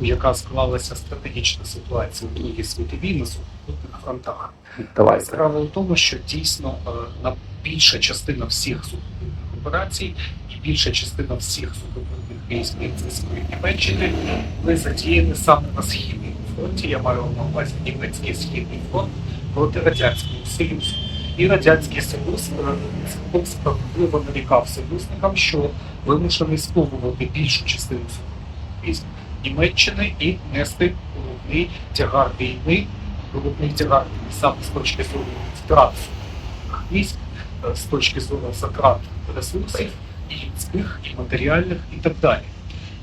яка склалася стратегічна ситуація у Другій світовій на сухопутних фронтах. Давайте. Справа в тому, що дійсно е, на більша частина всіх сухопутних операцій і більша частина всіх сухопутних військ нацистської Німеччини були задіяні саме на східному фронті. Я маю на увазі німецький східний фронт проти радянського союзу. І радянський союз е, справедливо нарікав союзникам, що вимушений сповувати більшу частину сухопутних військ Німеччини і нести головний тягар війни, головний тягар війни саме з точки зору втрат військ, е, з точки зору затрат ресурсів і людських, і матеріальних, і так далі.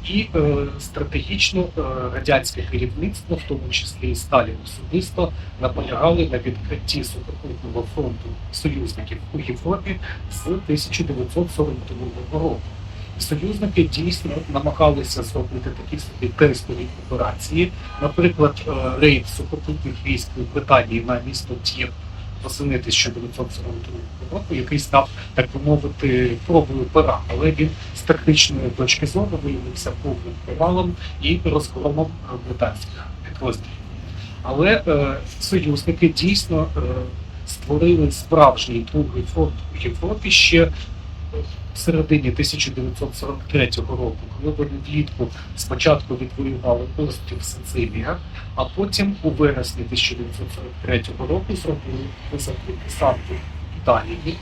І е, стратегічно е, радянське керівництво, в тому числі і Сталін особисто, наполягали на відкритті сухопутного фронту союзників у Європі з 1942 року. Союзники дійсно намагалися зробити такі собі тестові операції. Наприклад, е, рейд сухопутних військ у Британії на місто Тір восени 1942 року, який став, так би мовити, пробою пера, але він з тактичної точки зору виявився повним провалом і розгромом британських підрозділів. Але е, союзники дійсно е, створили справжній другий фронт у Європі ще в середині 1943 року, коли вони влітку спочатку відвоювали острів Сицилія, а потім у вересні 1943 року зробили висадку десанту Італії,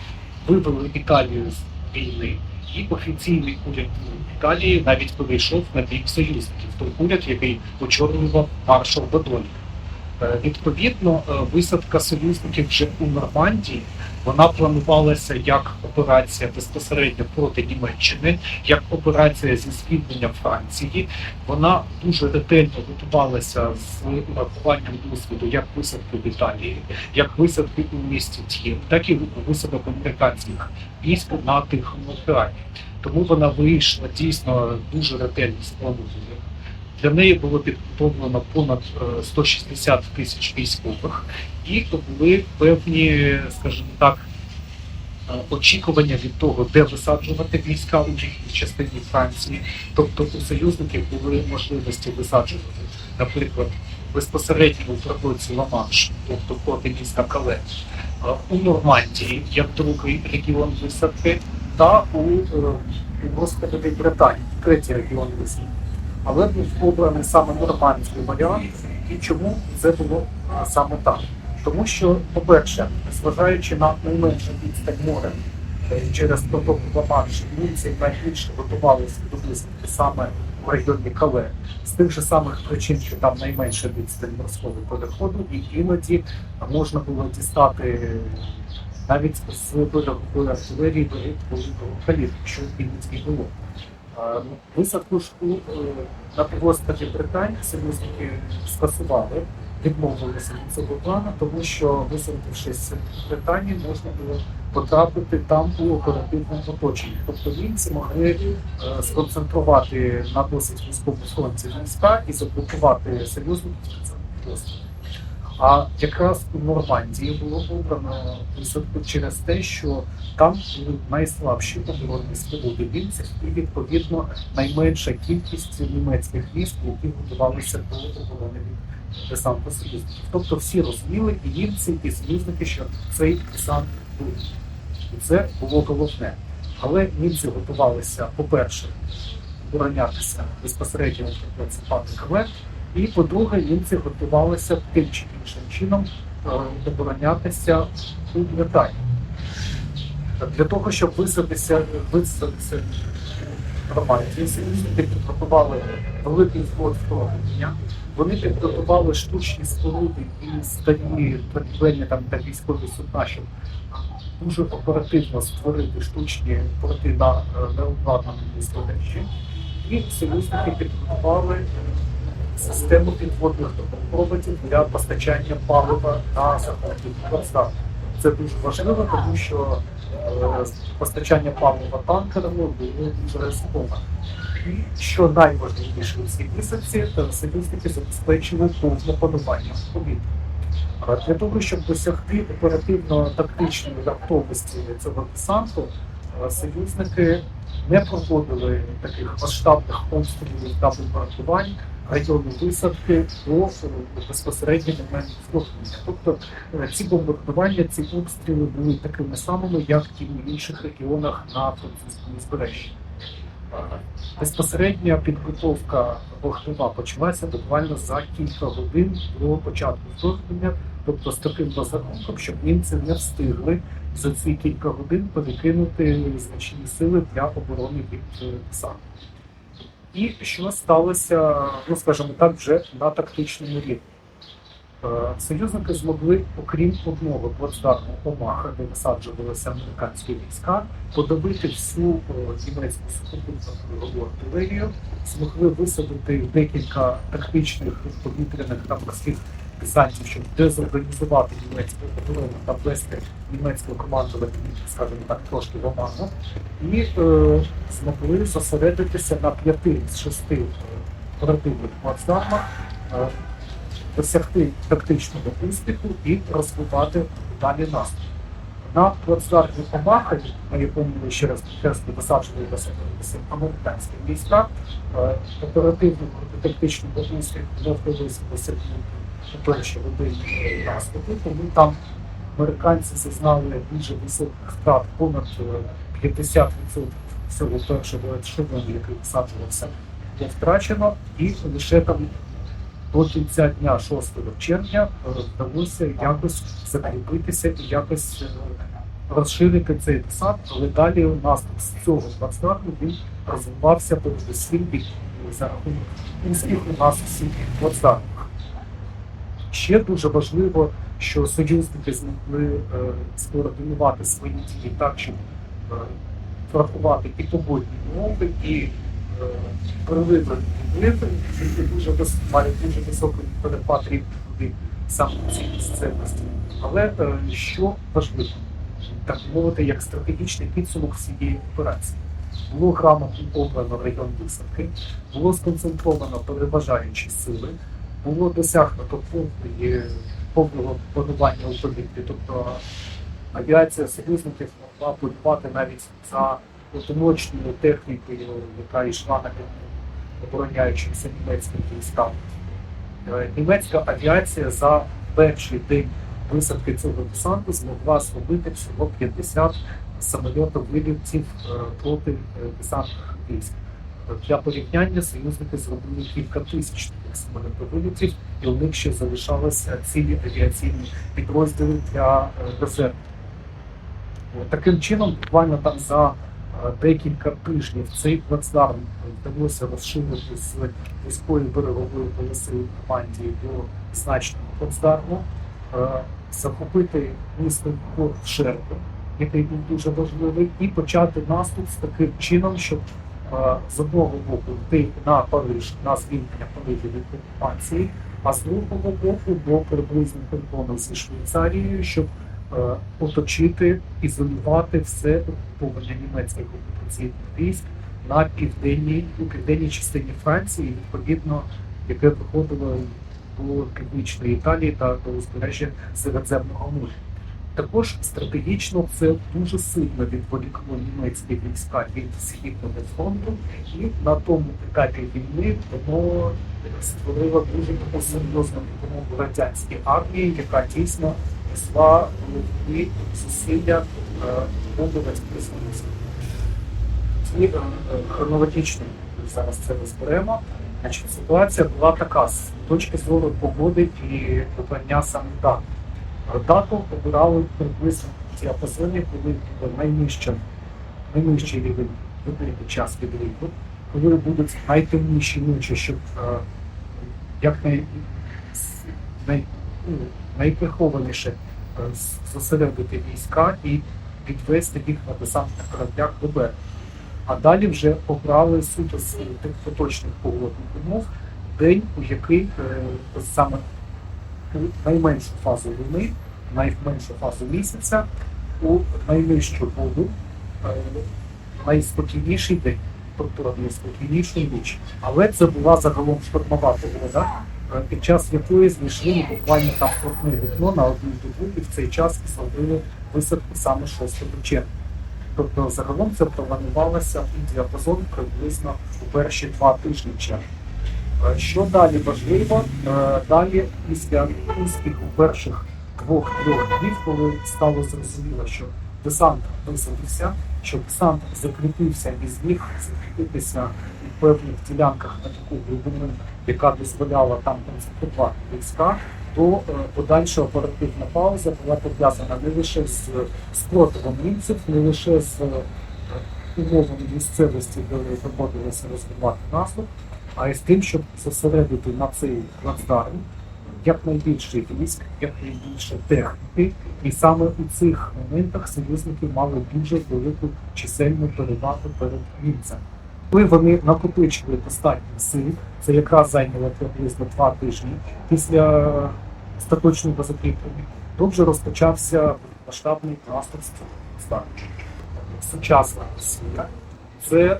вивели Італію з війни. І офіційний уряд Італії навіть перейшов на бік союзників, той уряд, який очолював маршал Бадолі. Е, Відповідно, е, висадка союзників вже у Нормандії вона планувалася як операція безпосередньо проти Німеччини, як операція зі звільнення Франції. Вона дуже ретельно готувалася з урахуванням досвіду як висадки в Італії, як висадки у місті Т'єм, так і висадок американських військ на Тихому океані. Тому вона вийшла дійсно дуже ретельно спланованою. Для неї було підготовлено понад е, 160 тисяч військових, і то були певні, скажімо так, е, очікування від того, де висаджувати війська у їхній частині Франції. Тобто у союзників були можливості висаджувати, наприклад, безпосередньо у протоці Ла-Манш, тобто проти міста Кале, е, у Нормандії як другий регіон висадки, та у, е, у Британії, третій регіон висадки але був обраний саме нормандський варіант. І чому це було саме так? Тому що, по-перше, зважаючи на найменшу відстань моря е, через протоку Ла-Манш, німці найбільше готувалися до висадки саме в районі Кале з тих же самих причин, що там найменша відстань морського переходу, і іноді можна було дістати навіть з берегової артилерії до калібру, що і було. Висадку ж е, на півострові Британії союзники скасували, відмовилися від цього плану, тому що висадившись в Британії, можна було потрапити там у оперативному оточенні. Тобто німці могли е, сконцентрувати на досить військовому фронті війська і заблокувати союзників. А якраз у Нормандії було обрано висадку через те, що там були найслабші оборонні споруди німців і відповідно найменша кількість німецьких військ, які готувалися до оборони від десанту союзників. Тобто всі розуміли, і німці, і союзники, що цей десант буде. І це було головне. Але німці готувалися, по-перше, оборонятися безпосередньо в пане Квет, і по-друге, німці готувалися тим чи іншим чином е, оборонятися у Британії. Для того, щоб висадитися, висадитися в Нормандії, союзники підготували великий флот вторгнення. Вони підготували штучні споруди і старі торгівельні там та військові судна, щоб дуже оперативно створити штучні порти на е, необладнаному містовищі. І союзники підготували систему підводних трубопроводів для постачання палива на захоплених плацдармах. Це дуже важливо, тому що е, постачання палива танкерами було дуже ризиковано. І що найважливіше у цій висадці, е, союзники забезпечили повне панування в повітрі. Для того, щоб досягти оперативно-тактичної готовності цього десанту, е, союзники не проводили таких масштабних обстрілів та бомбардувань, району висадки до е, безпосередньо моменту вторгнення. Тобто е, ці бомбардування, ці обстріли були такими самими, як і в інших регіонах на французькому узбережжі. Е, Безпосередня підготовка вогнева почалася буквально за кілька годин до початку вторгнення, тобто з таким розрахунком, щоб німці не встигли за ці кілька годин перекинути значні сили для оборони від е, десанту. І що сталося, ну скажімо так, вже на тактичному рівні. Е, Союзники змогли, окрім одного плацдарму Омаха, де насаджувалися американські війська, подавити всю е, німецьку сухопутну артилерію, змогли висадити декілька тактичних повітряних та морських десантів, щоб дезорганізувати німецьку оборону та ввести німецьке командування, скажімо так, трошки в і е, змогли зосередитися на п'яти з шести е, оперативних плацдармах, е, досягти тактичного успіху і розвивати далі наступ. На плацдармі Омаха, на якому ще раз підкреслю висаджувалися американські війська, е, оперативного тактичного успіху не вдалося досягнути перші години наступу, тому там американці зазнали дуже високих втрат, понад е, 50% всього першого ешелону, який висаджувався, було втрачено, і лише там до кінця дня 6 червня е, вдалося якось закріпитися і якось е, розширити цей десант, але далі у нас з цього плацдарму він розвивався передусім від- за рахунок успіху нас усіх плацдармах. Ще дуже важливо, що союзники змогли е, скоординувати свої дії так, щоб е, врахувати і погодні умови, і е, приливи відливи, які дуже мають дуже високий перепад рівня води саме в цій місцевості. Але е, що важливо, так мовити, як стратегічний підсумок всієї операції. Було грамотно обрано район висадки, було сконцентровано переважаючі сили, було досягнуто повної, повного панування у повітрі. Тобто авіація союзників могла полювати навіть за одиночною технікою, яка йшла на обороняючимся німецьким військам. Е, Німецька авіація за перший день висадки цього десанту змогла зробити всього 50 самольотів-вилівців е, проти е, десантних військ. Для порівняння союзники зробили кілька тисяч таких самольотовилітів, і у них ще залишалися цілі авіаційні підрозділи для е, резерву. Таким чином, буквально там за е, декілька тижнів цей плацдарм вдалося розширити з військової берегової полоси Нормандії до значного плацдарму, е, захопити місто Порт Шерпи, який був дуже важливий, і почати наступ з таким чином, щоб з одного боку йти на Париж, на звільнення Парижа від окупації, а з другого боку до приблизно кордону зі Швейцарією, щоб е, оточити, ізолювати все угруповання німецьких окупаційних військ на південній у південній частині Франції, відповідно, яке виходило до північної Італії та до узбережжя Середземного моря. Також стратегічно це дуже сильно відволікло німецькі війська від східного фронту, і на тому етапі війни воно створило дуже таку серйозну допомогу радянській армії, яка дійсно несла головні зусилля бомбових присутності. І е, хронологічно зараз це розберемо. Значить, ситуація була така з точки зору погоди і обрання саме. Дату обирали приблизно діапазоні, коли буде найнижчий рівень під час відліку, коли будуть найтемніші ночі, щоб е, як най, най, ну, найприхованіше е, зосередити війська і відвести їх на десантних кораблях до берега. А далі вже обрали суто з тих поточних погодних умов день, у який е, саме найменшу фазу луни, найменшу фазу місяця, у найнижчу воду, е, найспокійніший день, тобто найспокійнішу ніч. Але це була загалом штормова погода, е, під час якої знайшли буквально там одне вікно на одну добу, і в цей час зробили висадку саме 6 червня. Тобто загалом це планувалося у діапазон приблизно у перші два тижні червня. Що далі важливо? Е, Далі, після успіху перших двох-трьох днів, коли стало зрозуміло, що десант висадився, що десант закріпився і зміг закріпитися у певних ділянках на таку глибину, яка дозволяла там концентрувати війська, то е, подальша оперативна пауза була пов'язана не лише з спротивом німців, не лише з е, умовами місцевості, де доводилося розвивати наступ, а й з тим, щоб зосередити на цей плацдарм якнайбільше військ, якнайбільше техніки, і саме у цих моментах союзники мали дуже велику чисельну перевагу перед німцями. Коли вони накопичили достатньо сил, це якраз зайняло приблизно два тижні після остаточного закріплення, то вже розпочався масштабний наступ з. Сучасна Росія це е,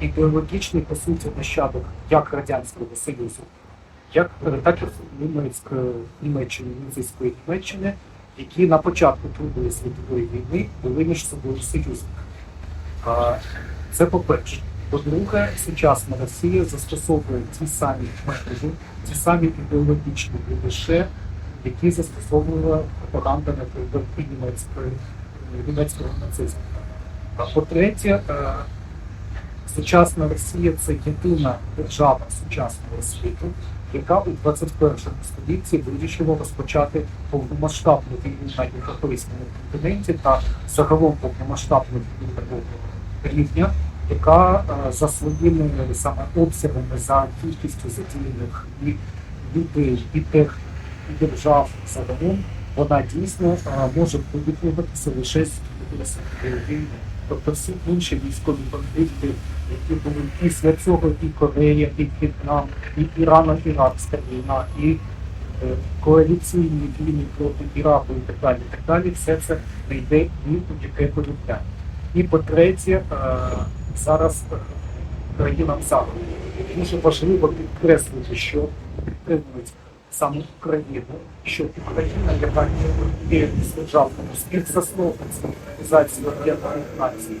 ідеологічний по суті нащадок як Радянського Союзу, як е, так і німецької Німеччини, німецької Німеччини, які на початку Другої світової війни були між собою союзниками. Це по-перше. По-друге, сучасна Росія застосовує ті самі методи, ті самі ідеологічні кліше, які застосовувала пропаганда, наприклад, німецького нацизму. А по-третє, е, сучасна Росія це єдина держава сучасного світу, яка у 21 столітті вирішила розпочати повномасштабну війну на європейському континенті та загалом повномасштабну війну такого рівня, яка е, за своїми саме обсягами, за кількістю задіяних і людей, і техніки, і держав загалом, вона дійсно е, може виявитися лише з війни. Тобто всі інші військові конфлікти, які були після цього і Корея, і В'єтнам, і Ірано-Іракська війна, і е, коаліційні війни проти Іраку і так далі, так далі, все це не йде ні у яке порівняння. І по-третє, е, зараз е, країнам Заходу дуже важливо підкреслити, що підтримують саме Україну, що Україна, яка є державною співзасновницею Організації Об'єднаних Націй,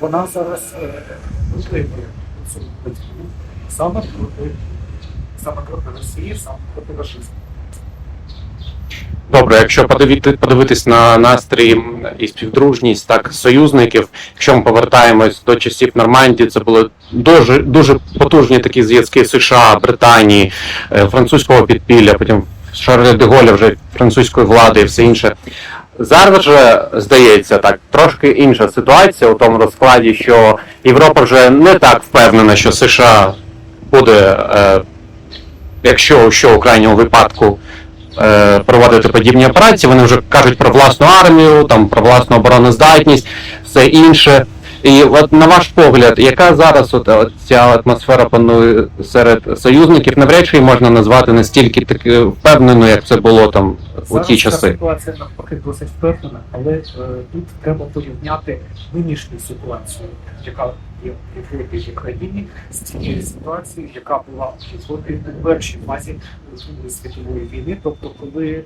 вона зараз е, цю боротьбу саме проти саме проти Росії, саме проти рашизму. Добре, якщо подивити, подивитись на настрій і співдружність так союзників, якщо ми повертаємось до часів Нормандії, це були дуже дуже потужні такі зв'язки США, Британії, е, французького підпілля, потім Шарля де Голля вже французької влади і все інше. Зараз же здається так трошки інша ситуація у тому розкладі, що Європа вже не так впевнена, що США буде, е, якщо що у крайньому випадку е, проводити подібні операції. Вони вже кажуть про власну армію, там про власну обороноздатність, все інше. І от на ваш погляд, яка зараз от, от ця атмосфера панує серед союзників, навряд чи її можна назвати настільки таки впевненою, як це було там у ті часи. ситуація навпаки досить впевнена, але е, тут треба порівняти нинішню ситуацію, яка є в і Україні, з тією ситуацією, яка була у першій фазі Другої світової війни, тобто коли е,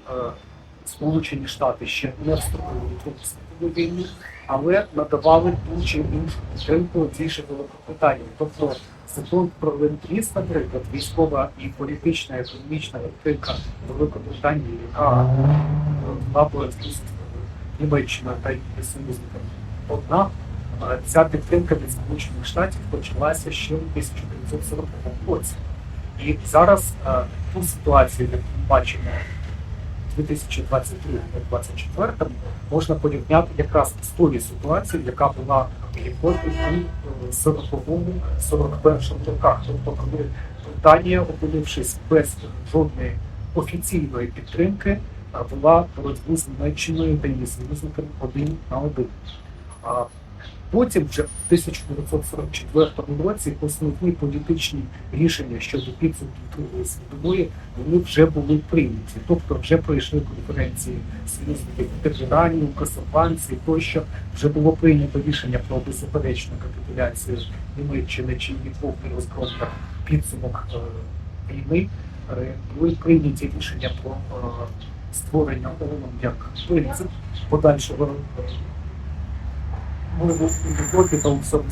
Сполучені Штати ще не вступили в Другу світову війну, але надавали ту чи іншу підтримку тій же Великобританії. Тобто закон про ленд-ліз, наприклад, військова і політична, економічна підтримка Великобританії, яка е, була Німеччиною та її союзниками. Однак е, ця підтримка від Сполучених Штатів почалася ще у 1940 році. І зараз е, ту ситуацію, яку ми бачимо у 2023-2024, можна порівняти якраз з тою ситуацією, яка була в Європі у 40-му, 41-му роках. Тобто, коли Британія, опинившись без жодної офіційної підтримки, а, вела боротьбу з Німеччиною та її союзниками один на один. Потім, вже в 1944 році, основні політичні рішення щодо підсумків Другої світової вони вже були прийняті. Тобто вже пройшли конференції союзників в Тегерані, тощо вже було прийнято рішення про беззаперечну капітуляцію Німеччини чи її повний розгром підсумок е, війни. Е, Були прийняті рішення про е, створення ООН як принцип подальшого е, мову у Європі та у всьому.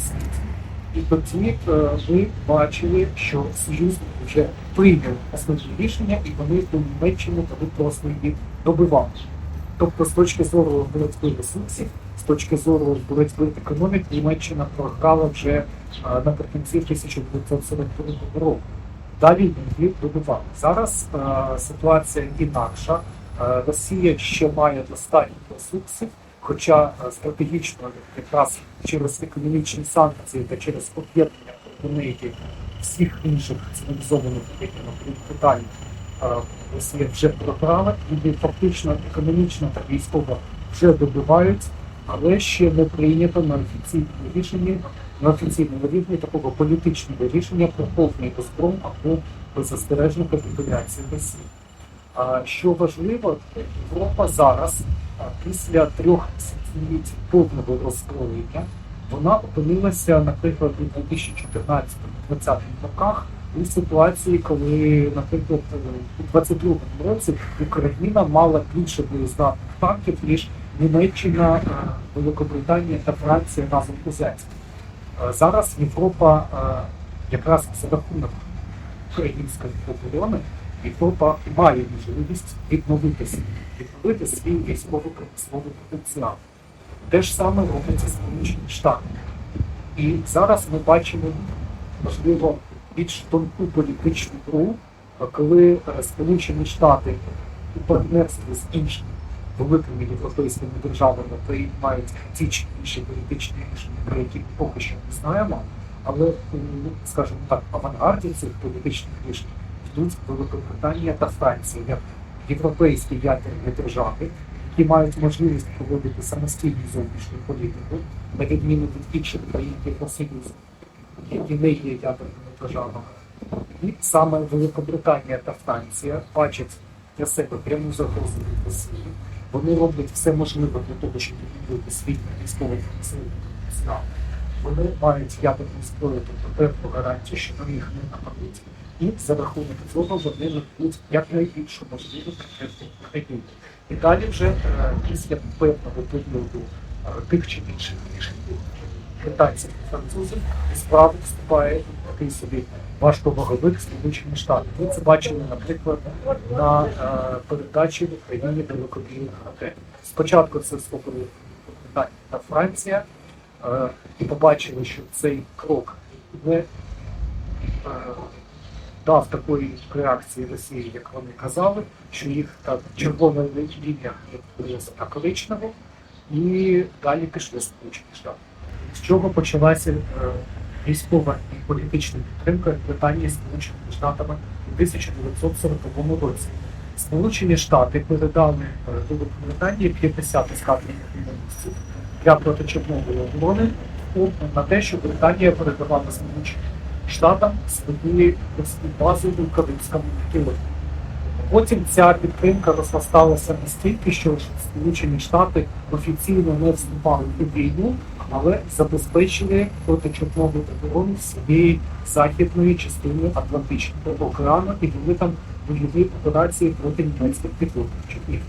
І тоді е, ми бачили, що Союз вже прийняв основні рішення, і вони до Німеччини тоді просто їх добивали. Тобто, з точки зору боротьби ресурсів, з точки зору боротьби економік, Німеччина програла вже е, наприкінці 1942 року. Далі її добивали. Зараз е, ситуація інакша. Е, Росія ще має достатньо ресурсів, хоча е, стратегічно якраз через економічні санкції та через об'єднання неї всіх інших цивілізованих окрім Китаю, е, Росія вже програла, і фактично економічно та військово вже добивають, але ще не прийнято на офіційному рішенні, на офіційному рівні такого політичного рішення про повний розгром або беззастережну капітуляцію Росії. Що важливо, Європа зараз, після трьох десятиліть повного розкроєння, вона опинилася, наприклад, у 2014-2020 роках у ситуації, коли, наприклад, у 22-му році Україна мала більше боєздатних танків, ніж Німеччина, е, Великобританія та Франція разом узяті. Е, Зараз Європа е, якраз за рахунок української оборони Європа має можливість відновитися, відновити свій військово-промисловий потенціал. Те ж саме робиться Сполучені Штати. І зараз ми бачимо, можливо, більш тонку політичну гру, коли е, Сполучені Штати у партнерстві з іншими великими європейськими державами приймають ті чи інші політичні рішення, про які поки що не знаємо, але, скажімо так, авангарді цих політичних рішень йдуть Великобританія та Франція як європейські ядерні держави, які мають можливість проводити самостійну зовнішню політику, на відміну від інших країн Євросоюзу, які не є ядерними державами. І саме Великобританія та Франція бачать для себе пряму загрозу від Росії. Вони роблять все можливе для того, щоб відновити свій військовий потенціал. Вони мають ядерну зброю, тобто певну гарантію, що на них не нападуть. І за рахунок цього вони набудуть якнайбільшу можливу підтримку І далі вже е, після певного періоду е, тих чи інших рішень британців і французів у справу вступає такий собі важковаговик Сполучені Штати. Ми це бачили, наприклад, на е, передачі в Україні далекобійних ракет. Спочатку це схопили Британія та Франція, і побачили, що цей крок не дав такої реакції Росії, як вони казали, що їх так червона лінія на коричневу, і далі пішли Сполучені Штати. З чого почалася військова і політична підтримка Британії Сполученими Штатами у 1940 році. Сполучені Штати передали Великобританії 50 ескадренних місяців для протичернової оборони на те, що Британія передавала Сполученим Штатам свої бази у Карибському морі. Потім ця підтримка розросталася настільки, що Сполучені Штати офіційно не вступали у війну, але забезпечили протичернову оборону всієї західної частини Атлантичного океану і вели там бойові операції проти німецьких підводників.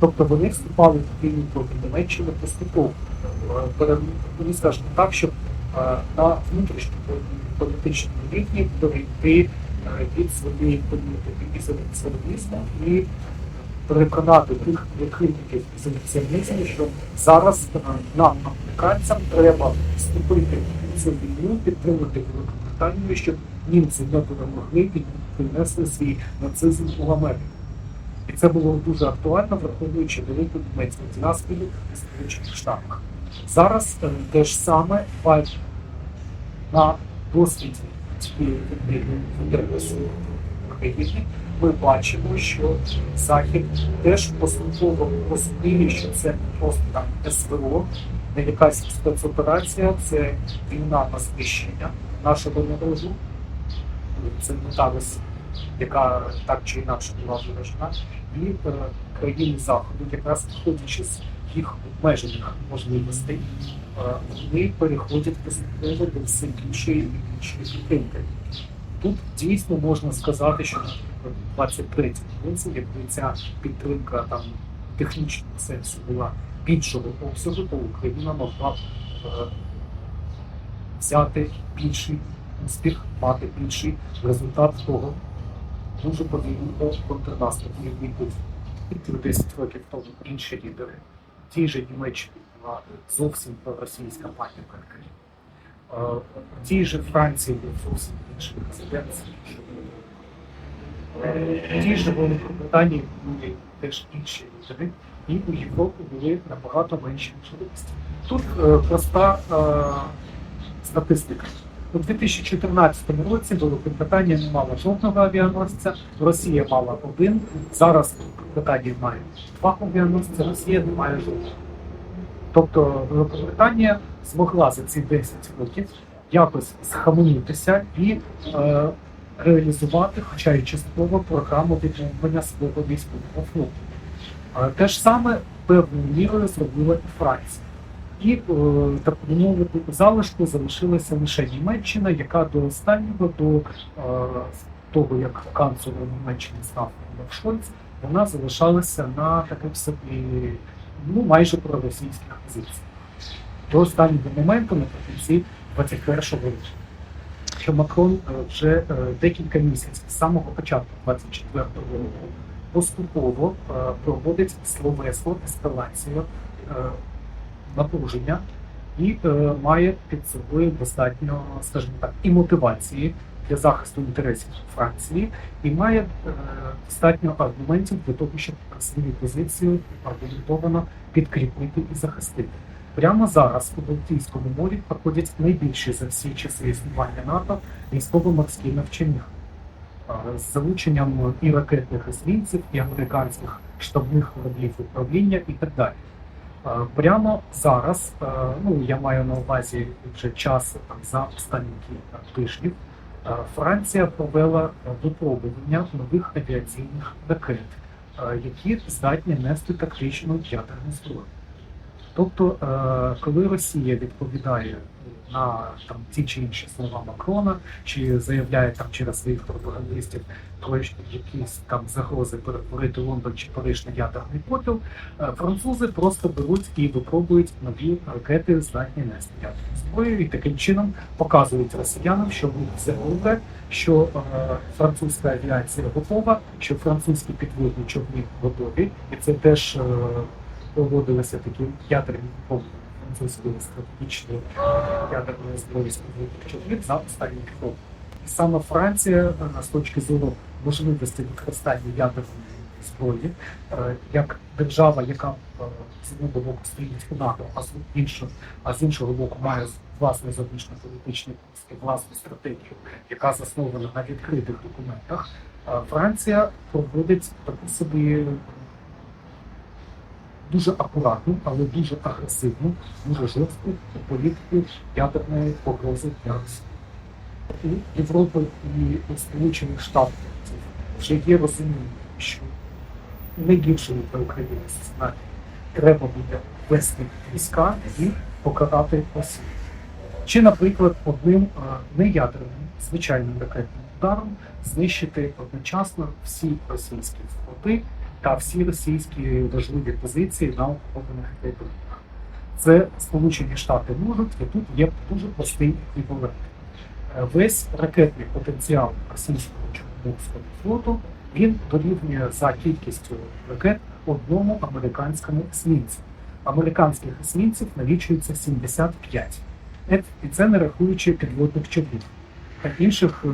Тобто вони вступали в війну проти Німеччини поступово. Е, скажемо так, щоб е, на внутрішньому політичному рівні перейти е, від своєї ізоляціонізму і переконати тих прихильників ізоляціонізму, що зараз е, нам, американцям, треба вступити в цю війну, підтримати Великобританію, щоб німці не перемогли і принесли свій нацизм у Америку. І це було дуже актуально, враховуючи велику німецьку діаспору у Сполучених Штатах. Зараз е, те ж саме на досвіді цієї України. Ми бачимо, що Захід теж поступово розуміє, що це не просто там СВО, не якась спецоперація, це війна на знищення нашого народу. Це мета Росії, яка так чи інакше була виражена, і е, країни Заходу, якраз виходячи з їх обмежених можливостей, вони переходять поступово до все більшої і більшої підтримки. Тут дійсно можна сказати, що наприклад, у 23 році, якби ця підтримка там в технічному сенсі була більшого обсягу, то Україна могла б е, взяти більший успіх, мати більший результат того дуже подвійного контрнаступу, який був 10 років тому інші лідери. Тій же Німеччині була зовсім проросійська паніка. Е, В тій же Франції був зовсім інший президент. Е, В тій же Великобританії були теж інші лідери, і у Європі були набагато менші можливості. Тут е, проста статистика. У 2014 році Великобританія не мала жодного авіаносця, Росія мала один. Зараз Великобританія має два авіаносця, Росія не має жодного. Тобто Великобританія змогла за ці 10 років якось схаменутися і е, реалізувати, хоча й частково, програму відновлення свого військового флоту. Е, те ж саме певною мірою зробила і Франція. І е, мовити, залишку залишилася лише Німеччина, яка до останнього, до е, того, як канцлером Німеччини став Шольц, вона залишалася на таких собі ну, майже проросійських позиціях. До останнього моменту наприкінці 21-го року. Що Макрон е, вже декілька місяців з самого початку 24-го року поступово проводить словесну ескалацію напруження і е, має під собою достатньо, скажімо так, і мотивації для захисту інтересів Франції, і має е, достатньо аргументів для того, щоб свою позицію аргументовано підкріпити і захистити. Прямо зараз у Балтійському морі проходять найбільші за всі часи існування НАТО військово-морські навчання е, з залученням і ракетних есмінців, і американських штабних кораблів управління і так далі. Е, Прямо зараз, е, ну я маю на увазі вже час там, за останні кілька тижнів, е, Франція провела випробування нових авіаційних ракет, які здатні нести тактичну ядерну зброю. Тобто, коли Росія відповідає на там ті чи інші слова Макрона, чи заявляє там через своїх пропагандистів про якісь там загрози перетворити Лондон чи Париж на ядерний попіл, е, французи просто беруть і випробують нові ракети, здатні нести ядерну зброю, і таким чином показують росіянам, що все добре, що е, французька авіація готова, що французькі підводні човни готові, і це теж. е, проводилися такі ядерні випробування французької стратегічної ядерної зброї підводних човнів за останні років. І саме Франція е, з точки зору можливості використання ядерної зброї, е, як держава, яка е, з одного боку стоїть у НАТО, а з іншого, а з іншого боку має власний зовнішньополітичний курс і власну стратегію, яка заснована на відкритих документах. Франція проводить таку собі дуже акуратну, але дуже агресивну, дуже жорстку політику ядерної погрози для Росії. У Європи і у Сполучених Штатах вже є розуміння, що найгірший для України сценарій треба буде вести війська і покарати Росію. Чи, наприклад, одним неядерним звичайним ракетним ударом знищити одночасно всі російські флоти та всі російські важливі позиції на окупованих територіях. Це Сполучені Штати можуть, і тут є дуже простий еквівалент. Е, Весь ракетний потенціал російського Чорноморського флоту він дорівнює за кількістю ракет одному американському есмінцю. Американських есмінців налічується 75. Е, І це не рахуючи підводних човнів та інших е,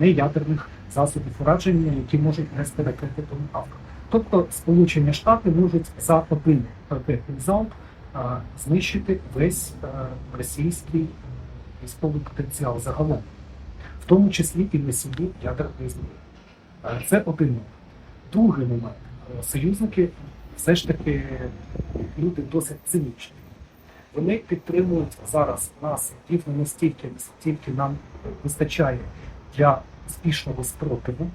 неядерних засобів ураження, які можуть нести ракети Томагавк. Тобто Сполучені Штати можуть за один ракетний залп знищити весь російський військовий потенціал загалом, в тому числі і носії ядерної зброї. Це один момент. Другий момент. Союзники все ж таки люди досить цинічні. Вони підтримують зараз нас рівно настільки, наскільки нам вистачає для успішного спротиву.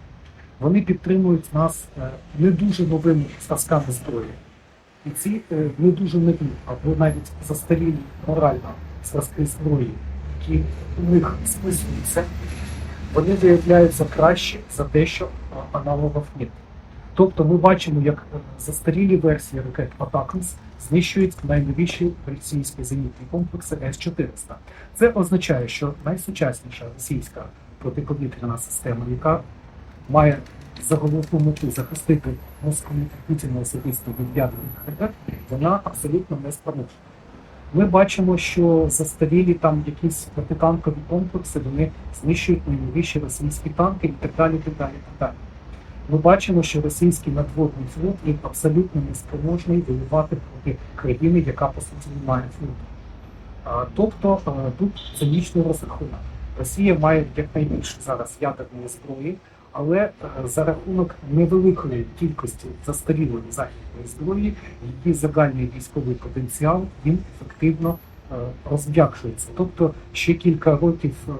Вони підтримують нас е, не дуже новими зразками зброї. І ці е, не дуже нові, або навіть застарілі морально зразки зброї, які у них списуються, вони виявляються краще за те, що е, аналогів нет. Тобто ми бачимо, як застарілі версії ракет Атакамс знищують найновіші російські зенітні комплекси С-400. Це означає, що найсучасніша російська протиповітряна система, яка має за головну мету захистити Москву Путіна особисто від ядерних ракет, вона абсолютно не спроможна. Ми бачимо, що застарілі там якісь протитанкові комплекси, вони знищують найновіші російські танки і так далі, так далі, так далі. Ми бачимо, що російський надводний флот він абсолютно неспроможний воювати проти країни, яка по суті не має флоту. Тобто тут цинічний розрахунок. Росія має якнайбільше зараз ядерної зброї, але е, за рахунок невеликої кількості застарілої західної зброї, її загальний військовий потенціал він ефективно е, розм'якшується. Тобто ще кілька років е,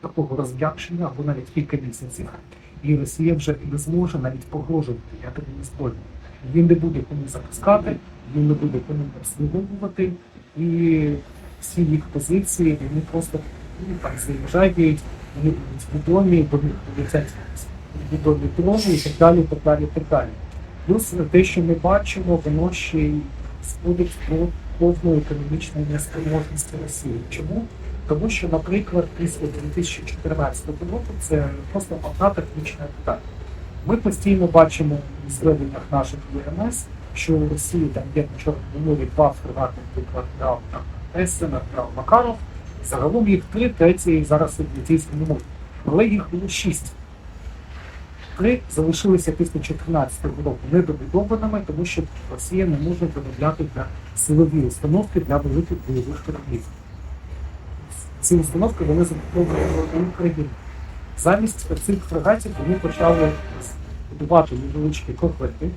такого розм'якшення або навіть кілька місяців, і Росія вже не зможе навіть погрожувати ядерною зброєю. Він не буде кому запускати, він не буде кому обслуговувати, і всі їх позиції вони просто ну, там заїжджають, відомі, полетять відомі дрони і так далі, так далі, так далі. Плюс те, що ми бачимо, воно ще й сходить до повної економічної неспроможності Росії. Чому? Тому що, наприклад, після 2014 року це просто одна технічна деталь. Ми постійно бачимо в зведеннях наших ВМС, що у Росії там є на Чорному морі два фрегати, наприклад, Грав Ессена, Грав Макаров. Загалом їх три, третій зараз у Балтійському морі. Але їх було шість. Три залишилися після 2014 року недобудованими, тому що Росія не може виробляти для силові установки для великих бойових кораблів. Ці установки вони закуповували в Україні. Замість цих фрегатів вони почали будувати невеличкі корвети,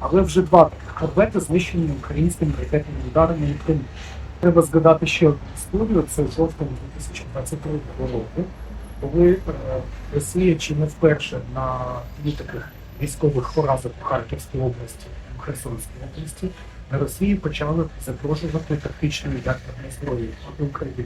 але вже два корвети знищені українськими ракетними ударами України. Треба згадати ще одну студію це жовтень 2022 року, коли е, Росія чи не вперше на дві таких військових поразок в Харківській області, в Херсонській області, на Росії почали загрожувати тактичні ядерною зброї проти України.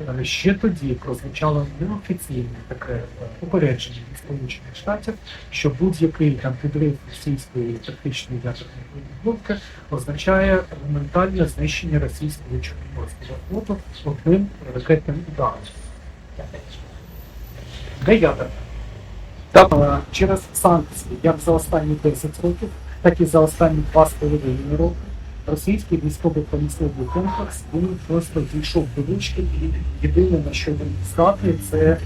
Е, Ще тоді прозвучало неофіційне таке е, попередження від Сполучених Штатів, що будь-який там підрив російської тактичної ядерної боєголовки означає моментальне знищення російського чорноморського флоту одним ракетним ударом. Де ядерна? Так. Е, Через санкції, як за останні 10 років, так і за останні 2,5 роки, російський військово-промисловий комплекс він просто дійшов до ручки, і єдине на що він здатний, це е,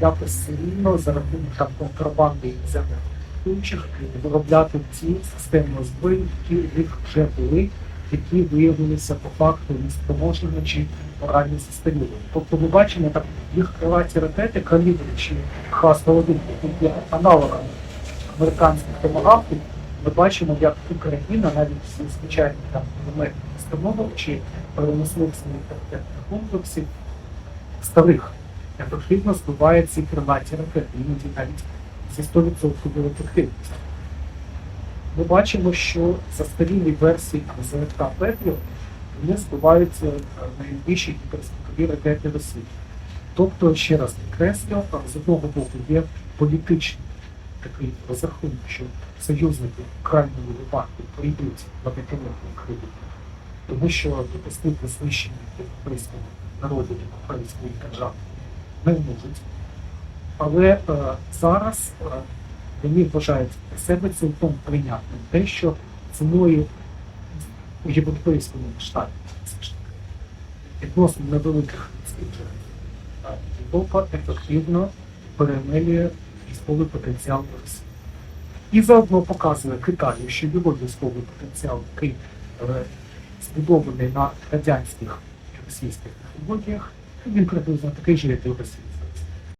якось серійно за рахунок там контрабанди іноземних ключих виробляти ті системи зброї, які у них вже були, які виявилися по факту неспроможними чи морально застарілими. Тобто ми бачимо так їх крилаті ракети, калібри чи Х-101, які є аналогами американських томагавків, ми бачимо, як Україна навіть зі звичайних там кулеметних установок чи переносливських ракетних комплексів старих ефективно збиває ці крилаті ракети, іноді навіть зі 100% ефективності. Ми бачимо, що застарілі версії ЗРК Петріот вони збивають е, найбільші гіперзвукові ракети Росії. Тобто, ще раз підкреслю, з одного боку є політичний такий розрахунок, що союзники в крайньому випадку прийдуть на підтримку України, тому що допустити знищення європейського народу європейської держави не можуть. Але е, зараз е, вони вважають себе цілком прийнятним те, що ціною у європейському штаті відносно невеликих е, Європа ефективно перемелює військовий потенціал Росії. І заодно показує Китаю, що його військовий потенціал, який е, збудований на радянських російських технологіях, він приблизно такий же, як і російських.